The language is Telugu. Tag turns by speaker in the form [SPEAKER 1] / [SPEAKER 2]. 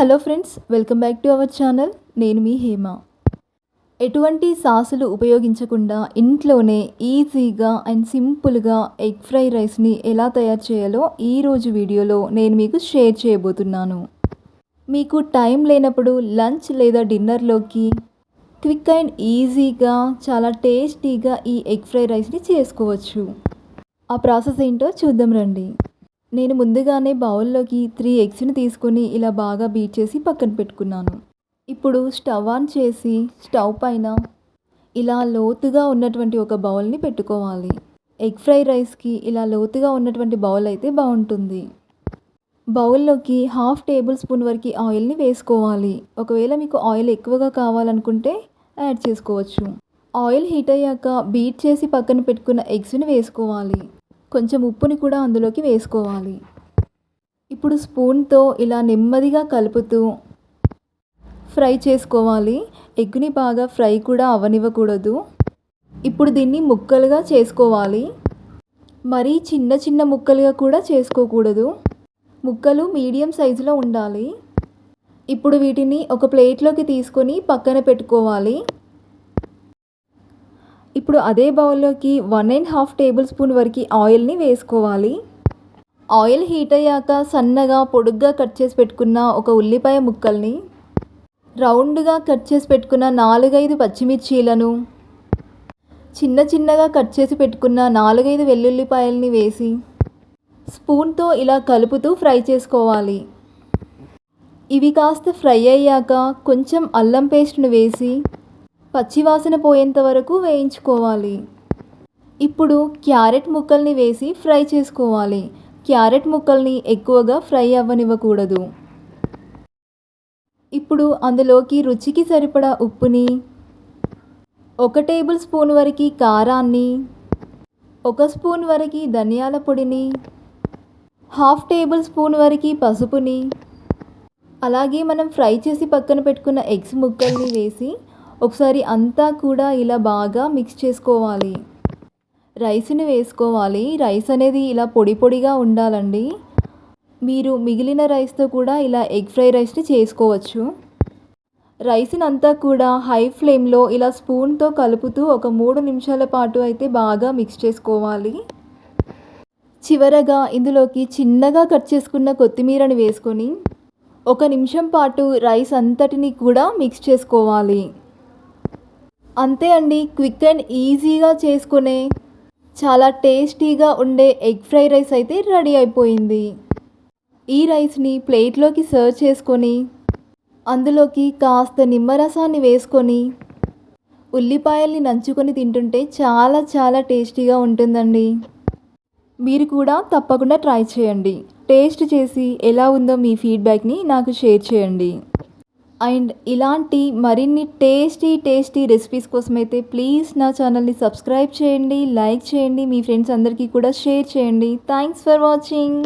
[SPEAKER 1] Hello friends welcome back to our channel. నేను మీ హేమ. ఎటువంటి సాసులు ఉపయోగించకుండా ఇంట్లోనే ఈజీగా అండ్ సింపుల్గా ఎగ్ ఫ్రై రైస్ని ఎలా తయారు చేయాలో ఈరోజు వీడియోలో నేను మీకు షేర్ చేయబోతున్నాను. మీకు టైం లేనప్పుడు లంచ్ లేదా డిన్నర్లోకి క్విక్ అండ్ ఈజీగా చాలా టేస్టీగా ఈ ఎగ్ ఫ్రై రైస్ని చేసుకోవచ్చు. ఆ ప్రాసెస్ ఏంటో చూద్దాం రండి. నేను ముందుగానే బౌల్లోకి త్రీ ఎగ్స్ని తీసుకొని ఇలా బాగా బీట్ చేసి పక్కన పెట్టుకున్నాను. ఇప్పుడు స్టవ్ ఆన్ చేసి స్టవ్ పైన ఇలా లోతుగా ఉన్నటువంటి ఒక బౌల్ని పెట్టుకోవాలి. ఎగ్ ఫ్రై రైస్కి ఇలా లోతుగా ఉన్నటువంటి బౌల్ అయితే బాగుంటుంది. బౌల్లోకి హాఫ్ టేబుల్ స్పూన్ వరకు ఆయిల్ని వేసుకోవాలి. ఒకవేళ మీకు ఆయిల్ ఎక్కువగా కావాలనుకుంటే యాడ్ చేసుకోవచ్చు. ఆయిల్ హీట్ అయ్యాక బీట్ చేసి పక్కన పెట్టుకున్న ఎగ్స్ని వేసుకోవాలి. కొంచెం ఉప్పుని కూడా అందులోకి వేసుకోవాలి. ఇప్పుడు స్పూన్తో ఇలా నెమ్మదిగా కలుపుతూ ఫ్రై చేసుకోవాలి. ఎగ్ని బాగా ఫ్రై కూడా అవనివ్వకూడదు. ఇప్పుడు దీన్ని ముక్కలుగా చేసుకోవాలి. మరీ చిన్న చిన్న ముక్కలుగా కూడా చేసుకోకూడదు. ముక్కలు మీడియం సైజులో ఉండాలి. ఇప్పుడు వీటిని ఒక ప్లేట్లోకి తీసుకొని పక్కన పెట్టుకోవాలి. ఇప్పుడు అదే బౌల్లోకి one and half tablespoon వరకు ఆయిల్ని వేసుకోవాలి. ఆయిల్ హీట్ అయ్యాక సన్నగా పొడుగ్గా కట్ చేసి పెట్టుకున్న ఒక ఉల్లిపాయ ముక్కల్ని రౌండ్గా కట్ చేసి పెట్టుకున్న నాలుగైదు పచ్చిమిర్చీలను చిన్న చిన్నగా కట్ చేసి పెట్టుకున్న నాలుగైదు వెల్లుల్లిపాయల్ని వేసి స్పూన్తో ఇలా కలుపుతూ ఫ్రై చేసుకోవాలి. ఇవి కాస్త ఫ్రై అయ్యాక కొంచెం అల్లం పేస్ట్ను వేసి పచ్చివాసన పోయేంత వరకు వేయించుకోవాలి. ఇప్పుడు క్యారెట్ ముక్కల్ని వేసి ఫ్రై చేసుకోవాలి. క్యారెట్ ముక్కల్ని ఎక్కువగా ఫ్రై అవ్వనివ్వకూడదు. ఇప్పుడు అందులోకి రుచికి సరిపడా ఉప్పుని ఒక టేబుల్ స్పూన్ వరకు కారాన్ని ఒక స్పూన్ వరకు ధనియాల పొడిని హాఫ్ టేబుల్ స్పూన్ వరకు పసుపుని. అలాగే మనం ఫ్రై చేసి పక్కన పెట్టుకున్న ఎగ్స్ ముక్కల్ని వేసి ఒకసారి అంతా కూడా ఇలా బాగా మిక్స్ చేసుకోవాలి. రైస్ని వేసుకోవాలి. రైస్ అనేది ఇలా పొడి పొడిగా ఉండాలండి. మీరు మిగిలిన రైస్తో కూడా ఇలా ఎగ్ ఫ్రై రైస్ని చేసుకోవచ్చు. రైస్ని అంతా కూడా హై ఫ్లేమ్లో ఇలా స్పూన్తో కలుపుతూ ఒక మూడు నిమిషాల పాటు అయితే బాగా మిక్స్ చేసుకోవాలి. చివరగా ఇందులోకి చిన్నగా కట్ చేసుకున్న కొత్తిమీరని వేసుకొని ఒక నిమిషం పాటు రైస్ అంతటిని కూడా మిక్స్ చేసుకోవాలి. అంతే అండి క్విక్ అండ్ ఈజీగా చేసుకునే చాలా టేస్టీగా ఉండే ఎగ్ ఫ్రై రైస్ అయితే రెడీ అయిపోయింది. ఈ రైస్ని ప్లేట్లోకి సర్వ్ చేసుకొని అందులోకి కాస్త నిమ్మరసాన్ని వేసుకొని ఉల్లిపాయల్ని నంచుకొని తింటుంటే చాలా చాలా టేస్టీగా ఉంటుందండి. మీరు కూడా తప్పకుండా ట్రై చేయండి. టేస్ట్ చేసి ఎలా ఉందో మీ ఫీడ్బ్యాక్ని నాకు షేర్ చేయండి. అండ్ ఇలాంటి మరిన్ని టేస్టీ టేస్టీ రెసిపీస్ కోసం అయితే ప్లీజ్ నా ఛానల్ని సబ్స్క్రైబ్ చేయండి లైక్ చేయండి మీ ఫ్రెండ్స్ అందరికీ కూడా షేర్ చేయండి. Thanks for watching